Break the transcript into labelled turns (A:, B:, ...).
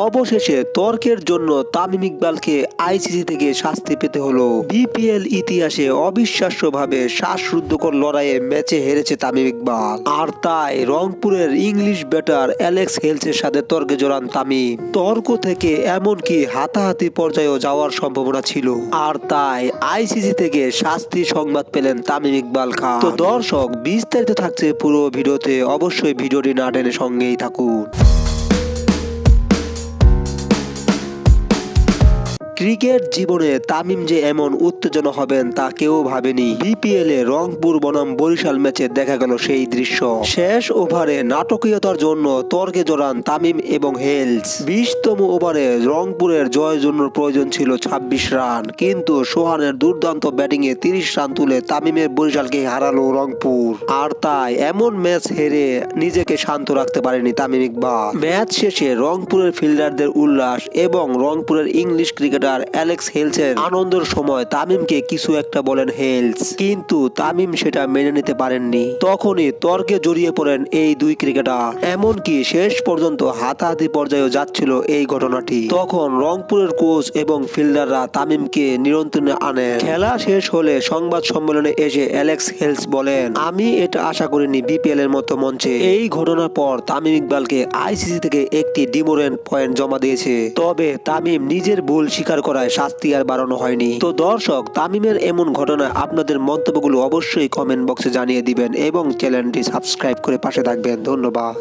A: অবশেষে তর্কের জন্য তামিম ইকবালকে আইসিসি থেকে শাস্তি পেতে হলো। বিপিএল ইতিহাসে অবিশ্বাস্যভাবে শ্বাসরুদ্ধকর লড়াইয়ে ম্যাচে হেরেছে তামিম ইকবাল। আর তাই রংপুরের ইংলিশ ব্যাটার অ্যালেক্স হেলসের সাথে তর্কে জড়ান তামিম। তর্ক থেকে এমনকি হাতাহাতি পর্যায়েও যাওয়ার সম্ভাবনা ছিল। আর তাই আইসিসি থেকে শাস্তি সংবাদ পেলেন তামিম ইকবাল খান। তো দর্শক, বিস্তারিত থাকছে পুরো ভিডিওতে। অবশ্যই ভিডিওটি না টেনে সঙ্গেই থাকুন। ক্রিকেট জীবনে তামিম যে এমন উত্তেজনা হবেন তা কেউ ভাবেনি। বিপিএল এ রংপুর বনাম বরিশাল ম্যাচে দেখা গেল সেই দৃশ্য। শেষ ওভারে নাটকীয়তার জন্য তর্কে জড়ান তামিম এবং হেলস। বিশতম ওভারে রংপুরের জয়ের জন্য প্রয়োজন ছিল ২৬ রান। কিন্তু সোহানের দুর্দান্ত ব্যাটিং এ তিরিশ রান তুলে তামিমের বরিশালকে হারালো রংপুর। আর তাই এমন ম্যাচ হেরে নিজেকে শান্ত রাখতে পারেনি তামিম ইকবাল। ম্যাচ শেষে রংপুরের ফিল্ডারদের উল্লাস এবং রংপুরের ইংলিশ ক্রিকেটার অ্যালেক্স হেলসের আনন্দের সময় তামিমকে কিছু একটা বলেন হেলস। কিন্তু তামিম সেটা মেনে নিতে পারেননি। তখনই তর্কে জড়িয়ে পড়েন এই দুই ক্রিকেটার। এমনকি শেষ পর্যন্ত হাতাহাতি পর্যায়েও যাচ্ছিল এই ঘটনাটি। তখন রংপুরের কোচ এবং ফিল্ডাররা তামিমকে নিয়ন্ত্রণে আনে। খেলা শেষ হলে সংবাদ সম্মেলনে এসে অ্যালেক্স হেলস বলেন, আমি এটা আশা করিনি বিপিএল এর মতো মঞ্চে। এই ঘটনার পর তামিম ইকবালকে আইসিসি থেকে একটি ডিমোরেন্ট পয়েন্ট জমা দিয়েছে। তবে তামিম নিজের ভুল স্বীকার করায় শাস্তি আর বাড়ানো হয়নি। তো দর্শক, তামিমের এমন ঘটনায় আপনাদের মন্তব্যগুলো অবশ্যই কমেন্ট বক্সে জানিয়ে দিবেন এবং চ্যানেলটি সাবস্ক্রাইব করে পাশে থাকবেন। ধন্যবাদ।